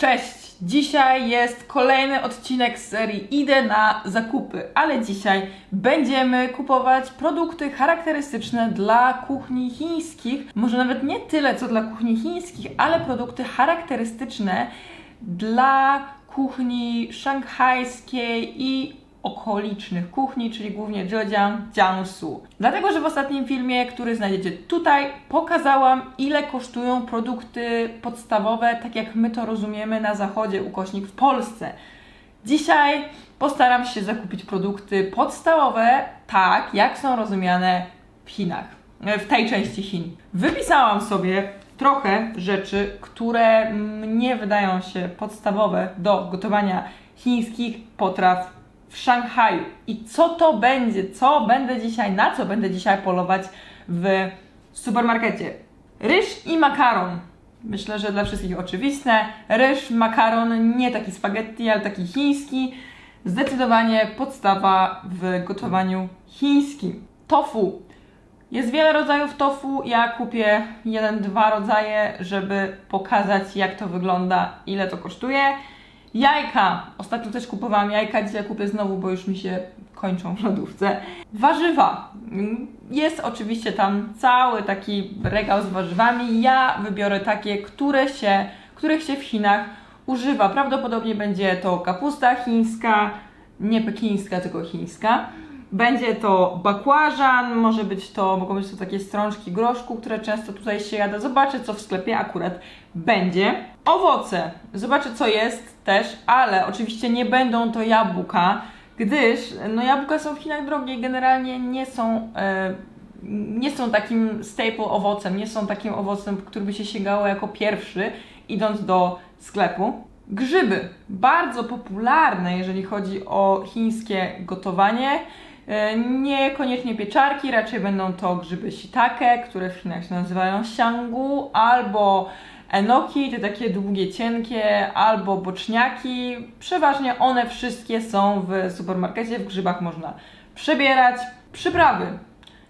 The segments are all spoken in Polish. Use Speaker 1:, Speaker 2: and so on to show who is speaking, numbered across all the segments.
Speaker 1: Cześć! Dzisiaj jest kolejny odcinek z serii Idę na zakupy, ale dzisiaj będziemy kupować produkty charakterystyczne dla kuchni chińskich. Może nawet nie tyle co dla kuchni chińskich, ale produkty charakterystyczne dla kuchni szanghajskiej i okolicznych kuchni, czyli głównie Zhejiang, Jiangsu. Dlatego, że w ostatnim filmie, który znajdziecie tutaj, pokazałam, ile kosztują produkty podstawowe, tak jak my to rozumiemy na zachodzie, ukośnik w Polsce. Dzisiaj postaram się zakupić produkty podstawowe, tak jak są rozumiane w Chinach, e, w tej części Chin. Wypisałam sobie trochę rzeczy, które mnie wydają się podstawowe do gotowania chińskich potraw w Szanghaju. I co to będzie? Co będę dzisiaj, na co będę dzisiaj polować w supermarkecie? Ryż i makaron. Myślę, że dla wszystkich oczywiste. Ryż, makaron, nie taki spaghetti, ale taki chiński. Zdecydowanie podstawa w gotowaniu chińskim. Tofu. Jest wiele rodzajów tofu. Ja kupię jeden, dwa rodzaje, żeby pokazać, jak to wygląda, ile to kosztuje. Jajka. Ostatnio też kupowałam jajka, dzisiaj kupię znowu, bo już mi się kończą w lodówce. Warzywa. Jest oczywiście tam cały taki regał z warzywami. Ja wybiorę takie, które się, których się w Chinach używa. Prawdopodobnie będzie to kapusta chińska, nie pekińska, tylko chińska. Będzie to bakłażan, może być to, mogą być to takie strączki groszku, które często tutaj się jada. Zobaczę, co w sklepie akurat będzie. Owoce. Zobaczę, co jest też, ale oczywiście nie będą to jabłka, gdyż no jabłka są w Chinach drogie i generalnie nie są, e, nie są takim staple owocem, nie są takim owocem, który by się sięgało jako pierwszy, idąc do sklepu. Grzyby. Bardzo popularne, jeżeli chodzi o chińskie gotowanie. E, Niekoniecznie pieczarki, raczej będą to grzyby shiitake, które w Chinach się nazywają xiangu, albo enoki, te takie długie, cienkie, albo boczniaki. Przeważnie one wszystkie są w supermarkecie, w grzybach można przebierać. Przyprawy.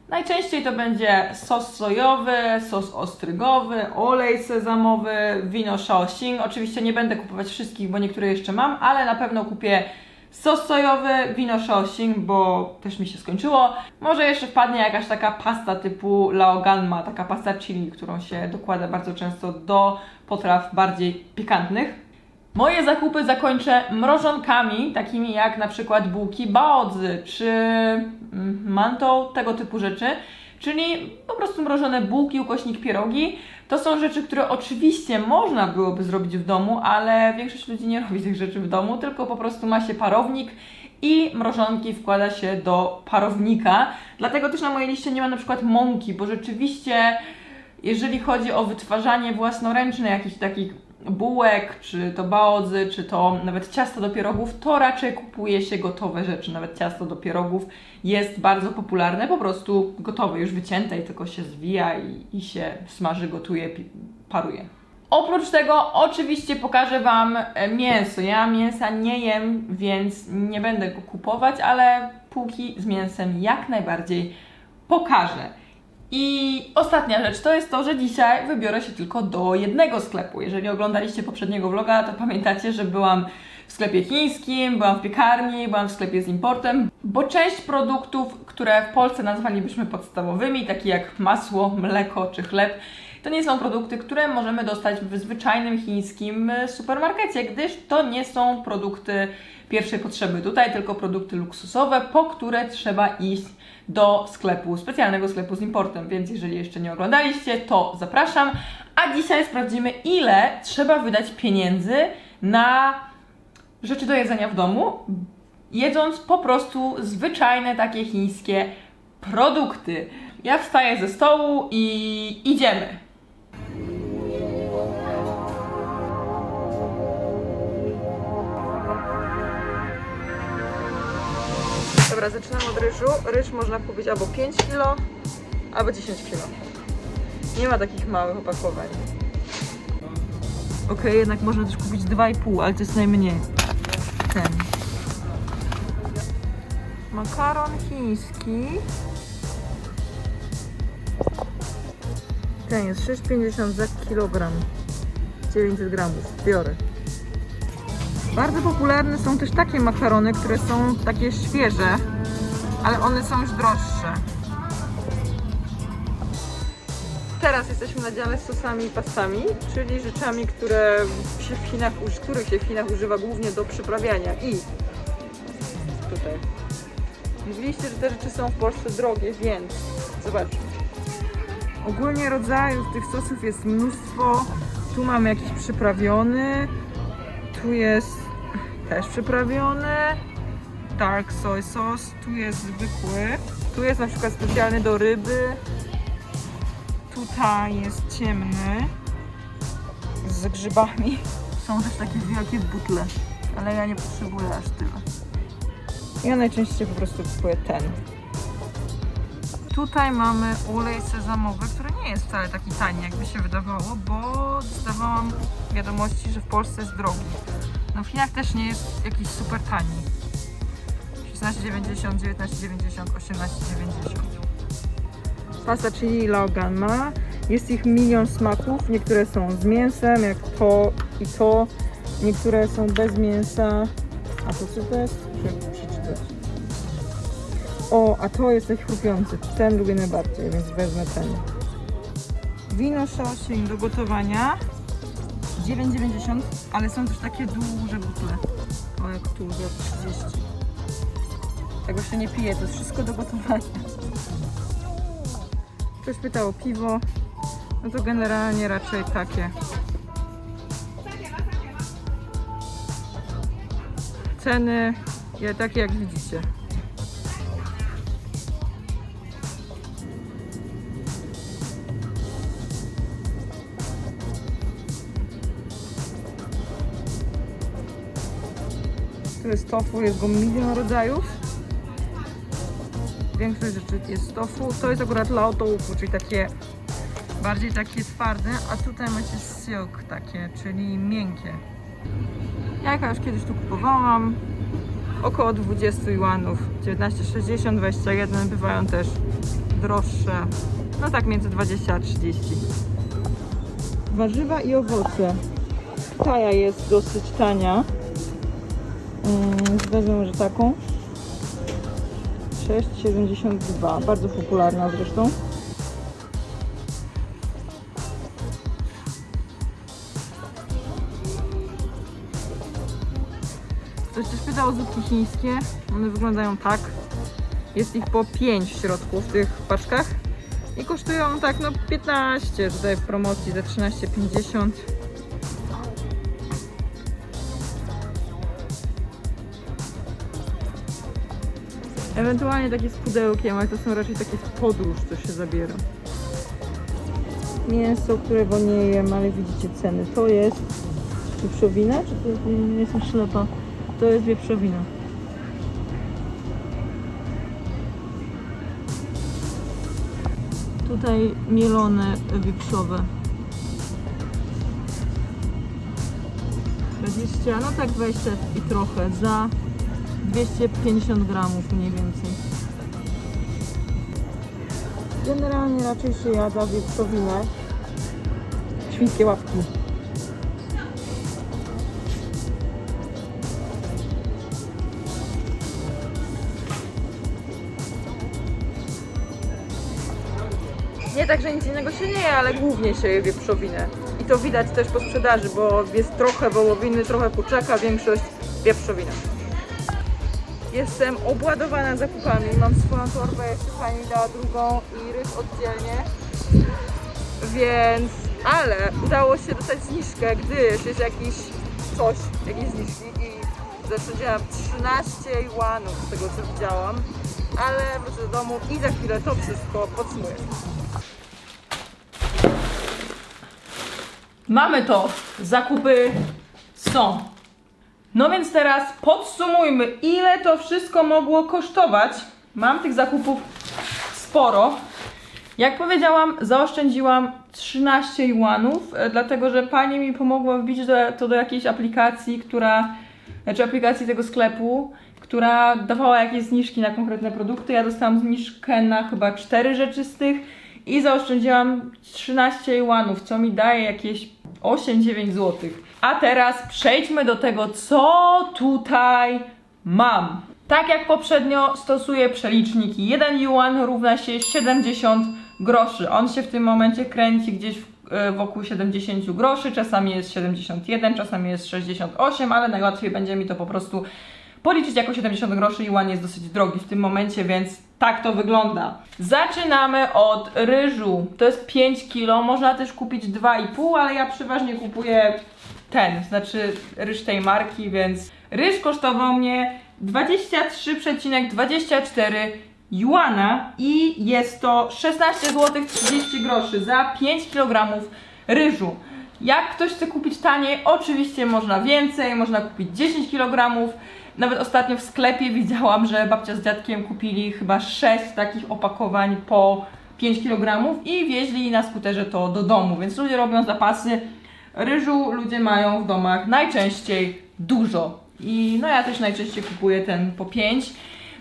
Speaker 1: Najczęściej to będzie sos sojowy, sos ostrygowy, olej sezamowy, wino Shaoxing. Oczywiście nie będę kupować wszystkich, bo niektóre jeszcze mam, ale na pewno kupię sos sojowy, wino Shaoxing, bo też mi się skończyło. Może jeszcze wpadnie jakaś taka pasta typu Laoganma, taka pasta chili, którą się dokłada bardzo często do potraw bardziej pikantnych. Moje zakupy zakończę mrożonkami, takimi jak na przykład bułki baodzy czy mm, mantą, tego typu rzeczy. Czyli po prostu mrożone bułki, ukośnik pierogi. To są rzeczy, które oczywiście można byłoby zrobić w domu, ale większość ludzi nie robi tych rzeczy w domu, tylko po prostu ma się parownik i mrożonki wkłada się do parownika. Dlatego też na mojej liście nie ma na przykład mąki, bo rzeczywiście jeżeli chodzi o wytwarzanie własnoręczne jakichś takich bułek, czy to baodzy, czy to nawet ciasto do pierogów, to raczej kupuje się gotowe rzeczy. Nawet ciasto do pierogów jest bardzo popularne, po prostu gotowe, już wycięte i tylko się zwija i, i się smaży, gotuje, paruje. Oprócz tego oczywiście pokażę Wam e, mięso. Ja mięsa nie jem, więc nie będę go kupować, ale półki z mięsem jak najbardziej pokażę. I ostatnia rzecz to jest to, że dzisiaj wybiorę się tylko do jednego sklepu. Jeżeli oglądaliście poprzedniego vloga, to pamiętacie, że byłam w sklepie chińskim, byłam w piekarni, byłam w sklepie z importem, bo część produktów, które w Polsce nazwalibyśmy podstawowymi, takie jak masło, mleko czy chleb, to nie są produkty, które możemy dostać w zwyczajnym chińskim e, supermarkecie, gdyż to nie są produkty pierwszej potrzeby tutaj, tylko produkty luksusowe, po które trzeba iść do sklepu, specjalnego sklepu z importem. Więc jeżeli jeszcze nie oglądaliście, to zapraszam. A dzisiaj sprawdzimy, ile trzeba wydać pieniędzy na rzeczy do jedzenia w domu, jedząc po prostu zwyczajne takie chińskie produkty. Ja wstaję ze stołu i idziemy. Dobra, zaczynam od ryżu. Ryż można kupić albo 5 kg, albo 10 kg. Nie ma takich małych opakowań. Okej, jednak można też kupić 2,5, ale to jest najmniej. Ten. Makaron chiński. Ten jest 6,50 za kilogram. 900 gramów. Biorę. Bardzo popularne są też takie makarony, które są takie świeże, ale one są już droższe. Teraz jesteśmy na dziale z sosami i pastami, czyli rzeczami, które się w Chinach, których się w Chinach używa głównie do przyprawiania. I tutaj. Mówiliście, że te rzeczy są w Polsce drogie, więc zobaczmy. Ogólnie rodzajów tych sosów jest mnóstwo. Tu mamy jakiś przyprawiony, tu jest też przyprawiony, dark soy sauce, tu jest zwykły, tu jest na przykład specjalny do ryby, tutaj jest ciemny z grzybami. Są też takie wielkie butle, ale ja nie potrzebuję aż tyle. Ja najczęściej po prostu kupuję ten. Tutaj mamy olej sezamowy, który nie jest wcale taki tani, jakby się wydawało, bo dostawałam wiadomości, że w Polsce jest drogi. No w Chinach też nie jest jakiś super tani. 16,90, 19,90, 18,90. Pasta chili Logan ma. Jest ich milion smaków. Niektóre są z mięsem, jak to i to. Niektóre są bez mięsa. A to co to jest? Przeczytać. O, a to jest taki chrupiący. Ten lubię najbardziej, więc wezmę ten. Wino Shaoxing do gotowania 9,90, ale są też takie duże butle. O, jak tu, za 30. Tego się nie pije, to jest wszystko do gotowania. Ktoś pytał o piwo, no to generalnie raczej takie. Ceny ja, takie jak widzicie. To jest tofu, jest go milion rodzajów. Większość rzeczy jest tofu. To jest akurat lao czyli takie bardziej takie twarde, a tutaj macie silk takie, czyli miękkie. Jajka już kiedyś tu kupowałam. Około 20 juanów. 19,60, 21 bywają też droższe. No tak między 20 a 30. Warzywa i owoce. Taja jest dosyć tania. Mm, Wezmę może taką. 6,72. Bardzo popularna zresztą. Ktoś też pytał o zupki chińskie. One wyglądają tak. Jest ich po 5 w środku w tych paczkach. I kosztują tak no 15, tutaj w promocji za 13,50. Ewentualnie takie z pudełkiem, ale to są raczej takie w podróż, co się zabiera. Mięso, którego nie jem, ale widzicie ceny. To jest wieprzowina, czy to jest, nie jestem ślepa. To jest wieprzowina. Tutaj mielone wieprzowe. 20, no tak 20 i trochę za 250 gramów mniej więcej. Generalnie raczej się jada wieprzowinę. Świńskie łapki. Nie tak, że nic innego się nie je, ale głównie się je wieprzowinę. I to widać też po sprzedaży, bo jest trochę wołowiny, trochę kurczaka, większość wieprzowina. Jestem obładowana zakupami. Mam swoją torbę, jeszcze pani dała drugą i ryż oddzielnie. Więc, ale udało się dostać zniżkę, gdyż jest jakiś coś, jakieś zniżki i zasadziłam 13 juanów z tego co widziałam. Ale wrócę do domu i za chwilę to wszystko podsumuję. Mamy to. Zakupy są. No więc teraz podsumujmy, ile to wszystko mogło kosztować. Mam tych zakupów sporo. Jak powiedziałam, zaoszczędziłam 13 juanów, e, dlatego że pani mi pomogła wbić do, to do jakiejś aplikacji, która, znaczy aplikacji tego sklepu, która dawała jakieś zniżki na konkretne produkty. Ja dostałam zniżkę na chyba 4 rzeczy z tych i zaoszczędziłam 13 juanów, co mi daje jakieś 8-9 zł. A teraz przejdźmy do tego, co tutaj mam. Tak jak poprzednio stosuję przeliczniki. 1 yuan równa się 70 groszy. On się w tym momencie kręci gdzieś e, wokół 70 groszy. Czasami jest 71, czasami jest 68, ale najłatwiej będzie mi to po prostu policzyć jako 70 groszy. Yuan jest dosyć drogi w tym momencie, więc tak to wygląda. Zaczynamy od ryżu. To jest 5 kg. Można też kupić 2,5, ale ja przeważnie kupuję ten, znaczy ryż tej marki, więc ryż kosztował mnie 23,24 juana i jest to 16 zł 30 groszy za 5 kg ryżu. Jak ktoś chce kupić taniej, oczywiście można więcej, można kupić 10 kg. Nawet ostatnio w sklepie widziałam, że babcia z dziadkiem kupili chyba 6 takich opakowań po 5 kg i wieźli na skuterze to do domu, więc ludzie robią zapasy. Ryżu ludzie mają w domach najczęściej dużo. I no ja też najczęściej kupuję ten po 5.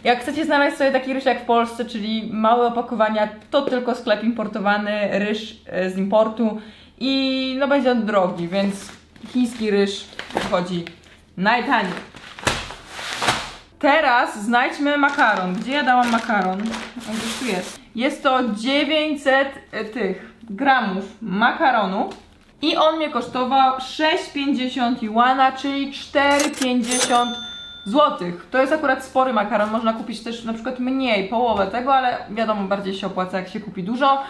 Speaker 1: Jak chcecie znaleźć sobie taki ryż jak w Polsce, czyli małe opakowania, to tylko sklep importowany, ryż e, z importu i no będzie on drogi, więc chiński ryż wychodzi najtaniej. Teraz znajdźmy makaron. Gdzie ja dałam makaron? On gdzieś tu jest. Jest to 900 tych gramów makaronu. I on mnie kosztował 6,50 juana, czyli 4,50 złotych. To jest akurat spory makaron, można kupić też na przykład mniej, połowę tego, ale wiadomo, bardziej się opłaca jak się kupi dużo.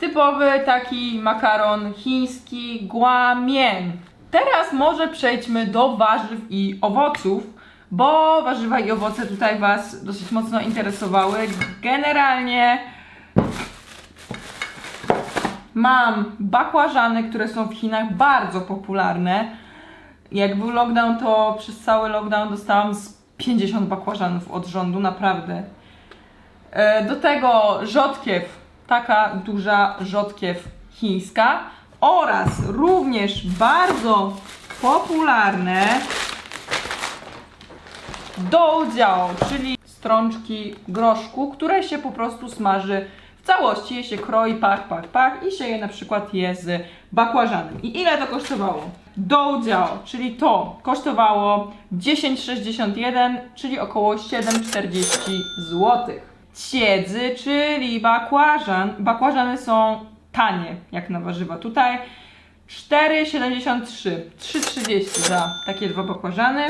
Speaker 1: Typowy taki makaron chiński guamien. Teraz może przejdźmy do warzyw i owoców, bo warzywa i owoce tutaj Was dosyć mocno interesowały. Generalnie Mam bakłażany, które są w Chinach bardzo popularne. Jak był lockdown, to przez cały lockdown dostałam z 50 bakłażanów od rządu, naprawdę. E, Do tego rzodkiew, taka duża rzodkiew chińska oraz również bardzo popularne doudziao, czyli strączki groszku, które się po prostu smaży całości, je się kroi, pach, pach, pach i się je na przykład je z bakłażanem. I ile to kosztowało? Doudziao, czyli to kosztowało 10,61, czyli około 7,40 zł. Ciedzy, czyli bakłażan, bakłażany są tanie jak na warzywa. Tutaj 4,73, 3,30 za takie dwa bakłażany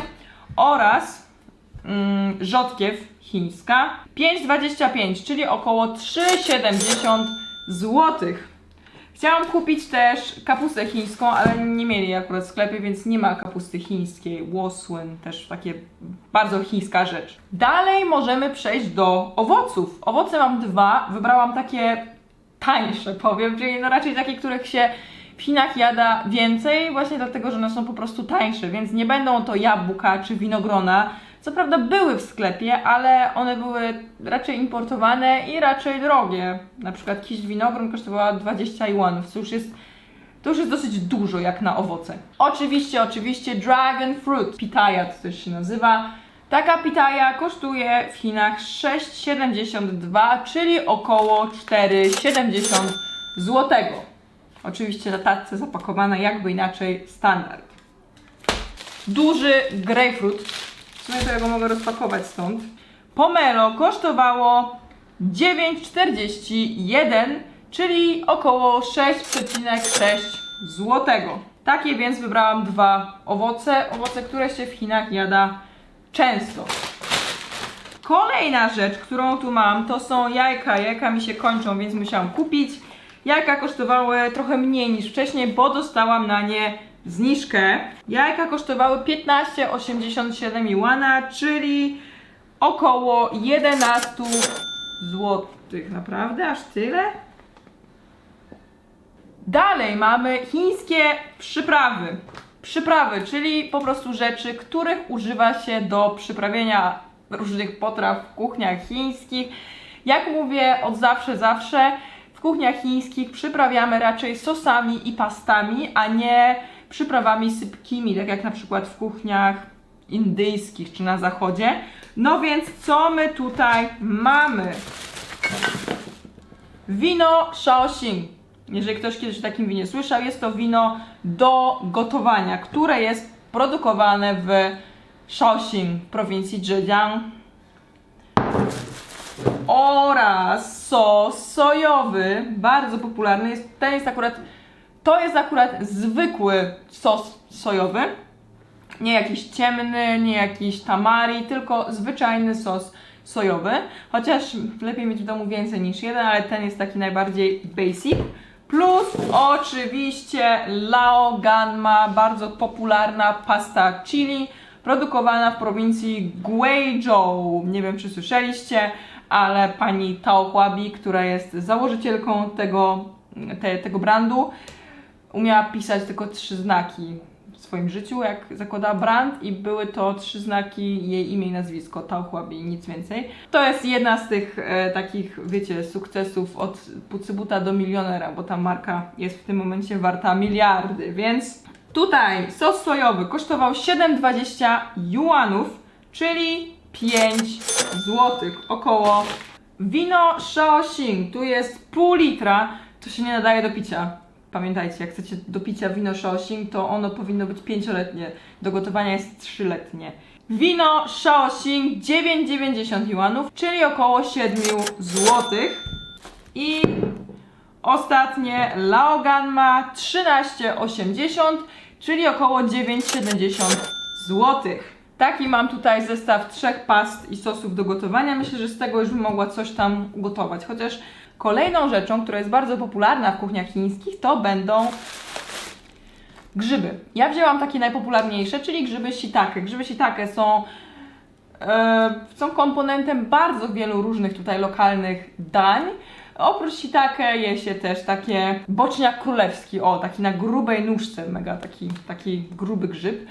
Speaker 1: oraz mm, rzodkiew chińska 5,25, czyli około 3,70 zł. Chciałam kupić też kapustę chińską, ale nie mieli akurat w sklepie, więc nie ma kapusty chińskiej. Łosłyn, też takie bardzo chińska rzecz. Dalej możemy przejść do owoców. Owoce mam dwa, wybrałam takie tańsze, powiem, czyli no raczej takie, których się w Chinach jada więcej, właśnie dlatego, że one są po prostu tańsze, więc nie będą to jabłka czy winogrona. Co prawda były w sklepie, ale one były raczej importowane i raczej drogie. Na przykład kiść winogron kosztowała 20 juanów, co już jest to już jest dosyć dużo jak na owoce. Oczywiście, oczywiście dragon fruit, pitaya to też się nazywa. Taka pitaya kosztuje w Chinach 6,72, czyli około 4,70 złotego. Oczywiście na tatce zapakowana jakby inaczej standard. Duży grapefruit, w sumie to ja go mogę rozpakować stąd. Pomelo kosztowało 9,41, czyli około 6,6 złotego. Takie więc wybrałam dwa owoce, owoce, które się w Chinach jada często. Kolejna rzecz, którą tu mam, to są jajka. Jajka mi się kończą, więc musiałam kupić. Jajka kosztowały trochę mniej niż wcześniej, bo dostałam na nie zniżkę. Jajka kosztowały 15,87 juana, czyli około 11 złotych. Naprawdę? Aż tyle? Dalej mamy chińskie przyprawy. Przyprawy, czyli po prostu rzeczy, których używa się do przyprawienia różnych potraw w kuchniach chińskich. Jak mówię od zawsze, zawsze w kuchniach chińskich przyprawiamy raczej sosami i pastami, a nie przyprawami sypkimi, tak jak na przykład w kuchniach indyjskich czy na zachodzie. No więc co my tutaj mamy? Wino Shaoxing. Jeżeli ktoś kiedyś o takim winie słyszał, jest to wino do gotowania, które jest produkowane w Shaoxing prowincji Zhejiang oraz sos sojowy, bardzo popularny. Jest, ten jest akurat, to jest akurat zwykły sos sojowy, nie jakiś ciemny, nie jakiś tamari, tylko zwyczajny sos sojowy. Chociaż lepiej mieć w domu więcej niż jeden, ale ten jest taki najbardziej basic. Plus oczywiście Lao Ganma, bardzo popularna pasta chili, produkowana w prowincji Guizhou. Nie wiem, czy słyszeliście, ale pani Tao Huabi, która jest założycielką tego, te, tego brandu, umiała pisać tylko trzy znaki w swoim życiu, jak zakładała brand i były to trzy znaki jej imię i nazwisko, Tao Huabi, nic więcej. To jest jedna z tych e, takich, wiecie, sukcesów od pucybuta do milionera, bo ta marka jest w tym momencie warta miliardy, więc tutaj sos sojowy kosztował 7,20 juanów, czyli 5 złotych, około. Wino Shaoxing, tu jest pół litra, to się nie nadaje do picia. Pamiętajcie, jak chcecie do picia wino Shaoxing, to ono powinno być pięcioletnie, do gotowania jest trzyletnie. Wino Shaoxing 9,90 juanów, czyli około 7 złotych. I ostatnie Laoganma 13,80, czyli około 9,70 złotych. Taki mam tutaj zestaw trzech past i sosów do gotowania. Myślę, że z tego już bym mogła coś tam ugotować. Chociaż kolejną rzeczą, która jest bardzo popularna w kuchniach chińskich, to będą grzyby. Ja wzięłam takie najpopularniejsze, czyli grzyby shiitake. Grzyby shiitake są, e, są komponentem bardzo wielu różnych tutaj lokalnych dań. Oprócz shiitake je się też takie boczniak królewski, o, taki na grubej nóżce, mega taki, taki gruby grzyb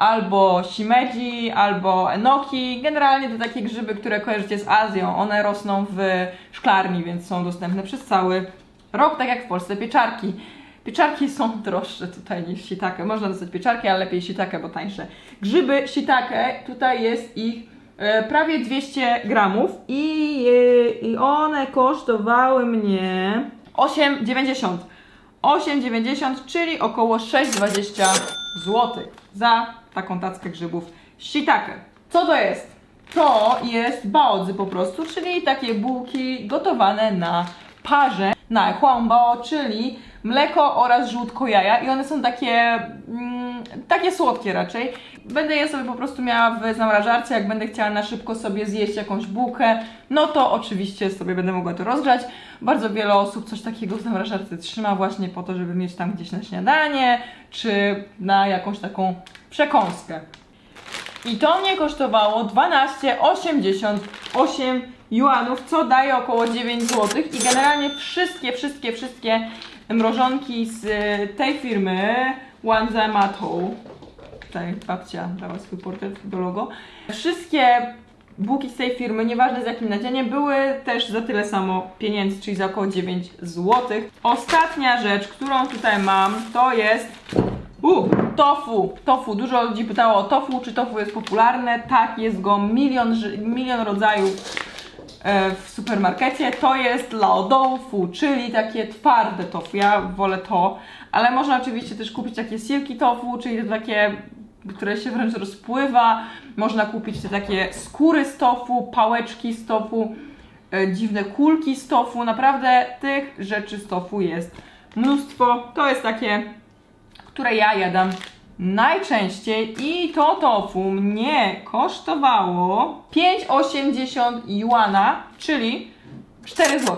Speaker 1: albo shimeji, albo enoki. Generalnie to takie grzyby, które kojarzycie z Azją. One rosną w szklarni, więc są dostępne przez cały rok, tak jak w Polsce pieczarki. Pieczarki są droższe tutaj niż shiitake. Można dostać pieczarki, ale lepiej shiitake, bo tańsze. Grzyby shiitake, tutaj jest ich e, prawie 200 gramów i, e, i one kosztowały mnie 8,90. 8,90, czyli około 6,20 zł za taką tackę grzybów shiitake. Co to jest? To jest baozy po prostu, czyli takie bułki gotowane na parze, na huangbao, czyli mleko oraz żółtko jaja i one są takie, mm, takie słodkie raczej. Będę je sobie po prostu miała w zamrażarce, jak będę chciała na szybko sobie zjeść jakąś bułkę, no to oczywiście sobie będę mogła to rozgrzać. Bardzo wiele osób coś takiego w zamrażarce trzyma właśnie po to, żeby mieć tam gdzieś na śniadanie, czy na jakąś taką przekąskę. I to mnie kosztowało 12,88 juanów, co daje około 9 zł. I generalnie wszystkie, wszystkie, wszystkie mrożonki z y, tej firmy Wanza Mato, tutaj babcia dała swój portret do logo, wszystkie bułki z tej firmy, nieważne z jakim nadzieniem, były też za tyle samo pieniędzy, czyli za około 9 zł. Ostatnia rzecz, którą tutaj mam, to jest tofu, tofu. Dużo ludzi pytało o tofu, czy tofu jest popularne. Tak, jest go milion, milion rodzajów e, w supermarkecie. To jest lao czyli takie twarde tofu. Ja wolę to, ale można oczywiście też kupić takie silki tofu, czyli takie, które się wręcz rozpływa. Można kupić te takie skóry z tofu, pałeczki z tofu, e, dziwne kulki z tofu. Naprawdę tych rzeczy z tofu jest mnóstwo. To jest takie które ja jadam najczęściej i to tofu mnie kosztowało 5,80 juana, czyli 4 zł.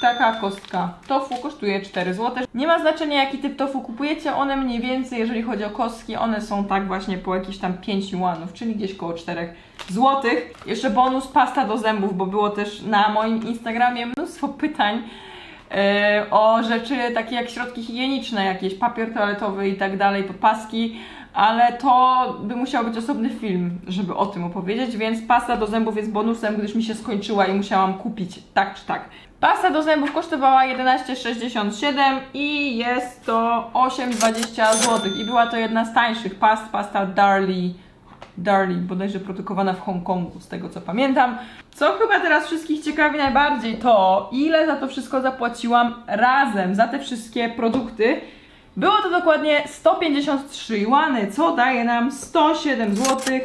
Speaker 1: Taka kostka tofu kosztuje 4 zł. Nie ma znaczenia jaki typ tofu kupujecie, one mniej więcej, jeżeli chodzi o kostki, one są tak właśnie po jakieś tam 5 juanów, czyli gdzieś koło 4 zł. Jeszcze bonus pasta do zębów, bo było też na moim Instagramie mnóstwo pytań o rzeczy takie jak środki higieniczne, jakieś papier toaletowy i tak dalej, paski, ale to by musiał być osobny film, żeby o tym opowiedzieć, więc pasta do zębów jest bonusem, gdyż mi się skończyła i musiałam kupić tak czy tak. Pasta do zębów kosztowała 11,67 i jest to 8,20 zł i była to jedna z tańszych past, pasta Darlie Darling, bodajże produkowana w Hongkongu, z tego co pamiętam. Co chyba teraz wszystkich ciekawi najbardziej, to ile za to wszystko zapłaciłam razem, za te wszystkie produkty. Było to dokładnie 153 juany, co daje nam 107 zł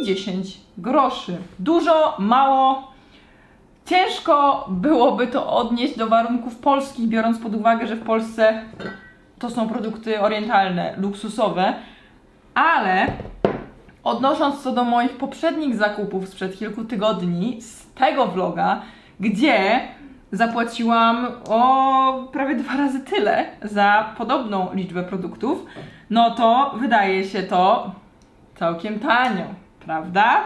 Speaker 1: i 10 groszy. Dużo, mało, Ciężko byłoby to odnieść do warunków polskich, biorąc pod uwagę, że w Polsce to są produkty orientalne, luksusowe, ale odnosząc to do moich poprzednich zakupów sprzed kilku tygodni z tego vloga, gdzie zapłaciłam o prawie dwa razy tyle za podobną liczbę produktów, no to wydaje się to całkiem tanio, prawda?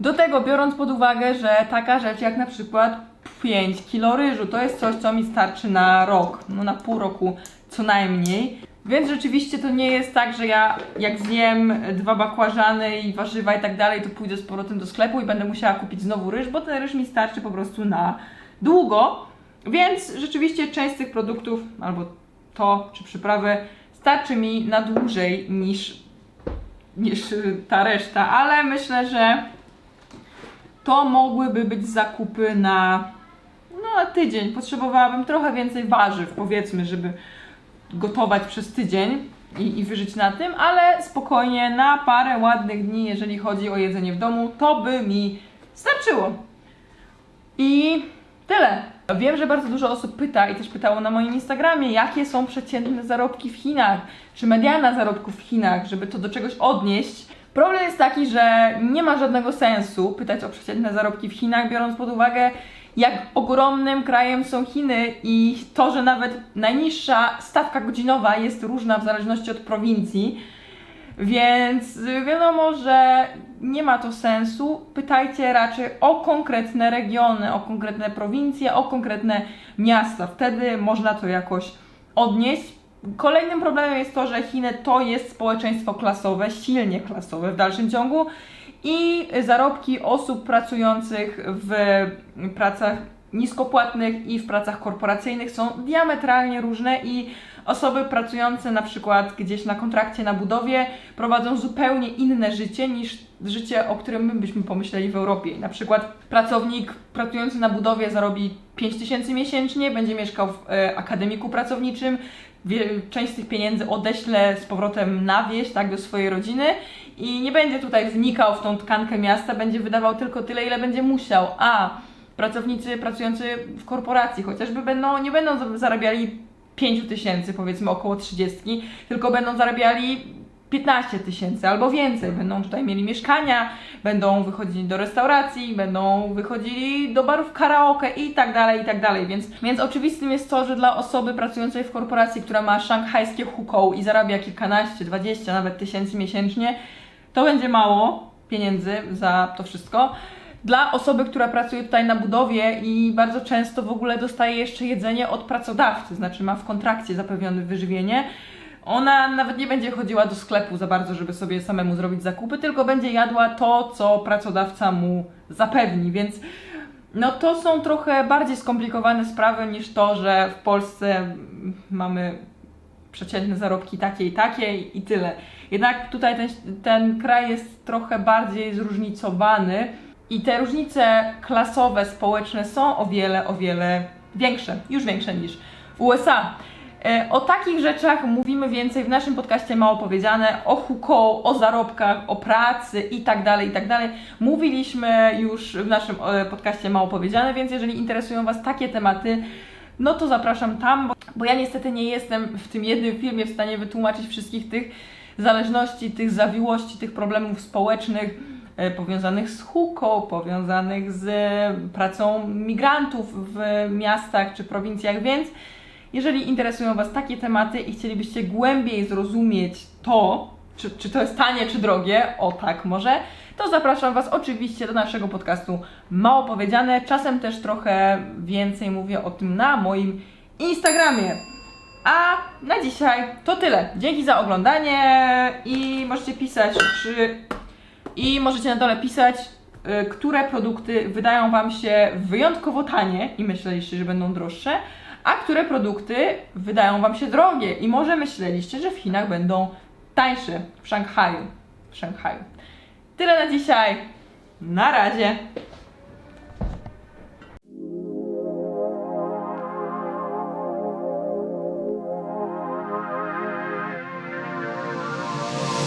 Speaker 1: Do tego biorąc pod uwagę, że taka rzecz jak na przykład 5 kilo ryżu to jest coś, co mi starczy na rok, no na pół roku co najmniej. Więc rzeczywiście to nie jest tak, że ja jak zjem dwa bakłażany i warzywa i tak dalej, to pójdę z powrotem do sklepu i będę musiała kupić znowu ryż, bo ten ryż mi starczy po prostu na długo. Więc rzeczywiście część z tych produktów, albo to, czy przyprawy, starczy mi na dłużej niż, niż ta reszta, ale myślę, że to mogłyby być zakupy na, no, na tydzień. Potrzebowałabym trochę więcej warzyw, powiedzmy, żeby gotować przez tydzień i, i wyżyć na tym, ale spokojnie na parę ładnych dni, jeżeli chodzi o jedzenie w domu, to by mi starczyło. I tyle. Wiem, że bardzo dużo osób pyta i też pytało na moim Instagramie, jakie są przeciętne zarobki w Chinach, czy mediana zarobków w Chinach, żeby to do czegoś odnieść. Problem jest taki, że nie ma żadnego sensu pytać o przeciętne zarobki w Chinach, biorąc pod uwagę, jak ogromnym krajem są Chiny i to, że nawet najniższa stawka godzinowa jest różna w zależności od prowincji. Więc wiadomo, że nie ma to sensu. Pytajcie raczej o konkretne regiony, o konkretne prowincje, o konkretne miasta. Wtedy można to jakoś odnieść. Kolejnym problemem jest to, że Chiny to jest społeczeństwo klasowe, silnie klasowe w dalszym ciągu i zarobki osób pracujących w pracach niskopłatnych i w pracach korporacyjnych są diametralnie różne i osoby pracujące na przykład gdzieś na kontrakcie na budowie prowadzą zupełnie inne życie niż życie, o którym my byśmy pomyśleli w Europie. Na przykład pracownik pracujący na budowie zarobi 5 tysięcy miesięcznie, będzie mieszkał w e, akademiku pracowniczym, część z tych pieniędzy odeślę z powrotem na wieś, tak, do swojej rodziny i nie będzie tutaj wnikał w tą tkankę miasta, będzie wydawał tylko tyle, ile będzie musiał. A pracownicy pracujący w korporacji chociażby będą, nie będą za- zarabiali 5 tysięcy, powiedzmy około 30, tylko będą zarabiali 15 tysięcy albo więcej. Będą tutaj mieli mieszkania, będą wychodzili do restauracji, będą wychodzili do barów karaoke i tak dalej, i tak dalej. Więc, więc oczywistym jest to, że dla osoby pracującej w korporacji, która ma szanghajskie hukou i zarabia kilkanaście, dwadzieścia nawet tysięcy miesięcznie, to będzie mało pieniędzy za to wszystko. Dla osoby, która pracuje tutaj na budowie i bardzo często w ogóle dostaje jeszcze jedzenie od pracodawcy, znaczy ma w kontrakcie zapewnione wyżywienie, ona nawet nie będzie chodziła do sklepu za bardzo, żeby sobie samemu zrobić zakupy, tylko będzie jadła to, co pracodawca mu zapewni, więc no to są trochę bardziej skomplikowane sprawy niż to, że w Polsce mamy przeciętne zarobki takie i takie i tyle. Jednak tutaj ten, ten kraj jest trochę bardziej zróżnicowany i te różnice klasowe, społeczne są o wiele, o wiele większe, już większe niż w USA. E, O takich rzeczach mówimy więcej w naszym podcaście Mało Powiedziane, o huko, o zarobkach, o pracy i tak dalej, i tak dalej. Mówiliśmy już w naszym e, podcaście Mało Powiedziane, więc jeżeli interesują Was takie tematy, no to zapraszam tam, bo, bo ja niestety nie jestem w tym jednym filmie w stanie wytłumaczyć wszystkich tych zależności, tych zawiłości, tych problemów społecznych e, powiązanych z huką, powiązanych z e, pracą migrantów w miastach czy prowincjach, więc jeżeli interesują Was takie tematy i chcielibyście głębiej zrozumieć to, czy, czy to jest tanie, czy drogie, o tak może, to zapraszam Was oczywiście do naszego podcastu Mało Powiedziane. Czasem też trochę więcej mówię o tym na moim Instagramie. A na dzisiaj to tyle. Dzięki za oglądanie i możecie pisać, czy i możecie na dole pisać, y, które produkty wydają Wam się wyjątkowo tanie i myśleliście, że będą droższe, a które produkty wydają Wam się drogie i może myśleliście, że w Chinach będą tańsze w Szanghaju. W Szanghaju. Tyle na dzisiaj. Na razie.